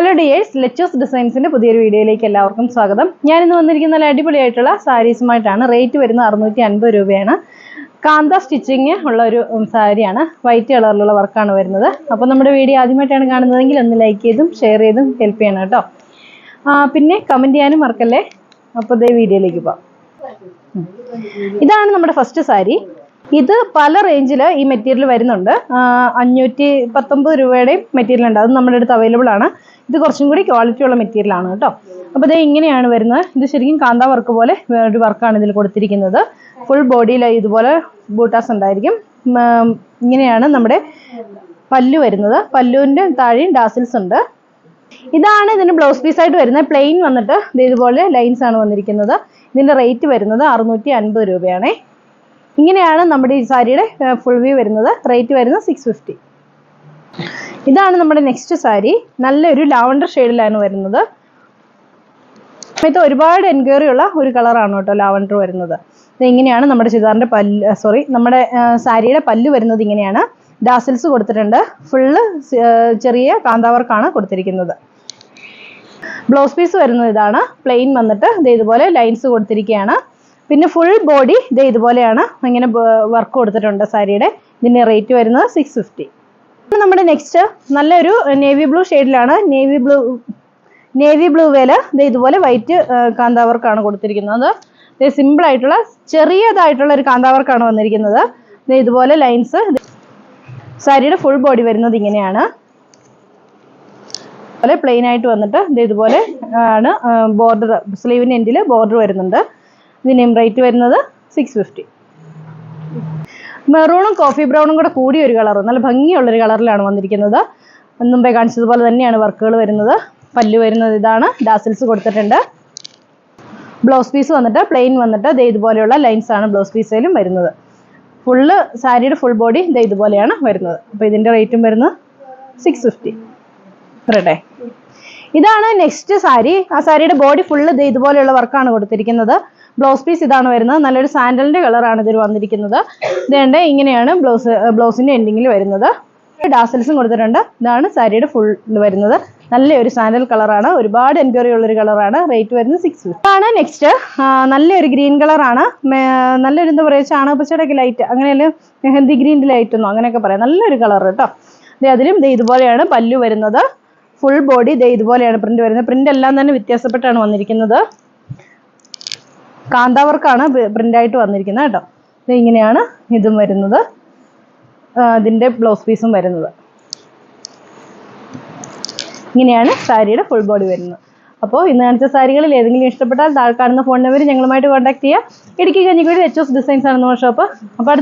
Hello dears ലെച്ചേഴ്സ് ഡിസൈൻസിന്റെ പുതിയൊരു വീഡിയോയിലേക്ക് എല്ലാവർക്കും സ്വാഗതം. ഞാൻ ഇന്ന് വന്നിരിക്കുന്ന നല്ല അടിപൊളിയായിട്ടുള്ള സാരീസുമായിട്ടാണ് റേറ്റ് വരുന്നത് അറുന്നൂറ്റി അൻപത് രൂപയാണ്. കാന്ത സ്റ്റിച്ചിങ് ഉള്ള ഒരു സാരിയാണ്. വൈറ്റ് കളറിലുള്ള വർക്കാണ് വരുന്നത്. അപ്പോൾ നമ്മുടെ വീഡിയോ ആദ്യമായിട്ടാണ് കാണുന്നതെങ്കിൽ ഒന്ന് ലൈക്ക് ചെയ്തും ഷെയർ ചെയ്തും ഹെൽപ്പ് ചെയ്യണം കേട്ടോ. പിന്നെ കമന്റ് ചെയ്യാനും മറക്കല്ലേ? അപ്പോൾ ഇതേ വീഡിയോയിലേക്ക് പോവാം. ഇതാണ് നമ്മുടെ ഫസ്റ്റ് സാരി. ഇത് പല റേഞ്ചിൽ ഈ മെറ്റീരിയൽ വരുന്നുണ്ട്. അഞ്ഞൂറ്റി പത്തൊമ്പത് രൂപയുടെയും മെറ്റീരിയൽ ഉണ്ട്. അത് നമ്മുടെ അടുത്ത് അവൈലബിൾ ആണ്. ഇത് കുറച്ചും കൂടി ക്വാളിറ്റി ഉള്ള മെറ്റീരിയൽ ആണ് കേട്ടോ. അപ്പോൾ ഇത് ഇങ്ങനെയാണ് വരുന്നത്. ഇത് ശരിക്കും കാന്ത വർക്ക് പോലെ വേറൊരു വർക്കാണ് ഇതിൽ കൊടുത്തിരിക്കുന്നത്. ഫുൾ ബോഡിയിൽ ഇതുപോലെ ബൂട്ടാസ് ഉണ്ടായിരിക്കും. ഇങ്ങനെയാണ് നമ്മുടെ പല്ലു വരുന്നത്. പല്ലുവിന്റെ താഴെയും ഡാസിൽസ് ഉണ്ട്. ഇതാണ് ഇതിന് ബ്ലൗസ് പീസ് ആയിട്ട് വരുന്നത്. പ്ലെയിൻ വന്നിട്ട് ഇതുപോലെ ലൈൻസ് ആണ് വന്നിരിക്കുന്നത്. ഇതിന്റെ റേറ്റ് വരുന്നത് അറുന്നൂറ്റി അൻപത് രൂപയാണേ. ഇങ്ങനെയാണ് നമ്മുടെ ഈ സാരിയുടെ ഫുൾ വ്യൂ വരുന്നത്. റേറ്റ് വരുന്നത് സിക്സ് ഫിഫ്റ്റി ഇതാണ് നമ്മുടെ നെക്സ്റ്റ് സാരി. നല്ലൊരു ലാവണ്ടർ ഷെയ്ഡിലാണ് വരുന്നത്. ഇത് ഒരുപാട് എൻക്വയറി ഉള്ള ഒരു കളറാണ് കേട്ടോ ലാവണ്ടർ വരുന്നത്. ഇങ്ങനെയാണ് നമ്മുടെ ചുരിദാറിന്റെ പല്ല് സോറി നമ്മുടെ സാരിയുടെ പല്ല് വരുന്നത് ഇങ്ങനെയാണ്. ഡാസിൽസ് കൊടുത്തിട്ടുണ്ട്. ഫുള്ള് ചെറിയ കാന്താവർക്കാണ് കൊടുത്തിരിക്കുന്നത്. ബ്ലൗസ് പീസ് വരുന്നത് ഇതാണ്. പ്ലെയിൻ വന്നിട്ട് ഇത് ഇതുപോലെ ലൈൻസ് കൊടുത്തിരിക്കുകയാണ്. പിന്നെ ഫുൾ ബോഡി ഇത് ഇതുപോലെയാണ്. ഇങ്ങനെ വർക്ക് കൊടുത്തിട്ടുണ്ട് സാരിയുടെ. ഇതിന്റെ റേറ്റ് വരുന്നത് സിക്സ് ഫിഫ്റ്റി നമ്മുടെ നെക്സ്റ്റ് നല്ലൊരു നേവി ബ്ലൂ ഷെയ്ഡിലാണ് നേവി ബ്ലൂ നേവി ബ്ലൂ വേല. ഇത് ഇതുപോലെ വൈറ്റ് കാന്താവർക്കാണ് കൊടുത്തിരിക്കുന്നത്. സിമ്പിൾ ആയിട്ടുള്ള ചെറിയതായിട്ടുള്ള ഒരു കാന്താവർക്കാണ് വന്നിരിക്കുന്നത്. ഇത് ഇതുപോലെ ലൈൻസ് സാരിയുടെ ഫുൾ ബോഡി വരുന്നത് ഇങ്ങനെയാണ്. അതുപോലെ പ്ലെയിൻ ആയിട്ട് വന്നിട്ട് ഇത് ഇതുപോലെ ആണ് ബോർഡർ സ്ലീവിന്റെ എൻഡിൽ ബോർഡർ വരുന്നുണ്ട്. ഇതിന്റെ റേറ്റ് വരുന്നത് സിക്സ് ഫിഫ്റ്റി മെറൂണും കോഫി ബ്രൗണും കൂടെ കൂടിയ ഒരു കളർ നല്ല ഭംഗിയുള്ളൊരു കളറിലാണ് വന്നിരിക്കുന്നത്. മുമ്പേ കാണിച്ചതുപോലെ തന്നെയാണ് വർക്കുകൾ വരുന്നത്. പല്ല് വരുന്നത് ഇതാണ്. ഡാസിൽസ് കൊടുത്തിട്ടുണ്ട്. ബ്ലൗസ് പീസ് വന്നിട്ട് പ്ലെയിൻ വന്നിട്ട് ദേ ഇതുപോലെയുള്ള ലൈൻസ് ആണ് ബ്ലൗസ് പീസിലും വരുന്നത്. ഫുള്ള് സാരിയുടെ ഫുൾ ബോഡി ദേ ഇതുപോലെയാണ് വരുന്നത്. അപ്പോൾ ഇതിന്റെ റേറ്റും വരുന്നത് സിക്സ് ഫിഫ്റ്റി ഇതാണ് നെക്സ്റ്റ് സാരി. ആ സാരിയുടെ ബോഡി ഫുള്ള് ഇത് ഇതുപോലെയുള്ള വർക്കാണ് കൊടുത്തിരിക്കുന്നത്. ബ്ലൗസ് പീസ് ഇതാണ് വരുന്നത്. നല്ലൊരു സാൻഡലിന്റെ കളറാണ് ഇതിൽ വന്നിരിക്കുന്നത്. ഇതേണ്ട ഇങ്ങനെയാണ് ബ്ലൗസ് ബ്ലൗസിന്റെ എൻഡിങ്ങിൽ വരുന്നത്. ഡാസൽസും കൊടുത്തിട്ടുണ്ട്. ഇതാണ് സാരിയുടെ ഫുൾ വരുന്നത്. നല്ലൊരു സാൻഡൽ കളറാണ്. ഒരുപാട് എൻക്വയറി ഉള്ളൊരു കളറാണ്. റേറ്റ് വരുന്നത് സിക്സ് ആണ് നെക്സ്റ്റ് നല്ലൊരു ഗ്രീൻ കളറാണ്. നല്ലൊരു എന്താ പറയുക ചാണകപ്പച്ചയുടെ ഒക്കെ ലൈറ്റ് അങ്ങനെയല്ല മെഹന്തി ഗ്രീന്റെ ലൈറ്റ് ഒന്നും അങ്ങനെയൊക്കെ പറയാം. നല്ലൊരു കളർ കേട്ടോ. അതിലും ഇതുപോലെയാണ് പല്ലു വരുന്നത്. ഫുൾ ബോഡി ഇതുപോലെയാണ് പ്രിന്റ് വരുന്നത്. പ്രിന്റ് എല്ലാം തന്നെ വ്യത്യാസപ്പെട്ടാണ് വന്നിരിക്കുന്നത്. കാന്താവർക്കാണ് പ്രിന്റ് ആയിട്ട് വന്നിരിക്കുന്നത് കേട്ടോ. ഇത് ഇങ്ങനെയാണ് ഇതും വരുന്നത്. അതിന്റെ ബ്ലൗസ് പീസും വരുന്നത്. ഇങ്ങനെയാണ് സാരിയുടെ ഫുൾ ബോഡി വരുന്നത്. അപ്പോൾ ഇന്ന് കാണിച്ച സാരികളിൽ ഏതെങ്കിലും ഇഷ്ടപ്പെട്ടാൽ താഴെ കാണുന്ന ഫോൺ നമ്പർ ഞങ്ങളുമായിട്ട് കോൺടാക്ട് ചെയ്യുക Idukki Kanjikuzhi H S designs ആണ് നമ്മുടെ ഷോപ്പ് അപ്പോൾ അടുത്ത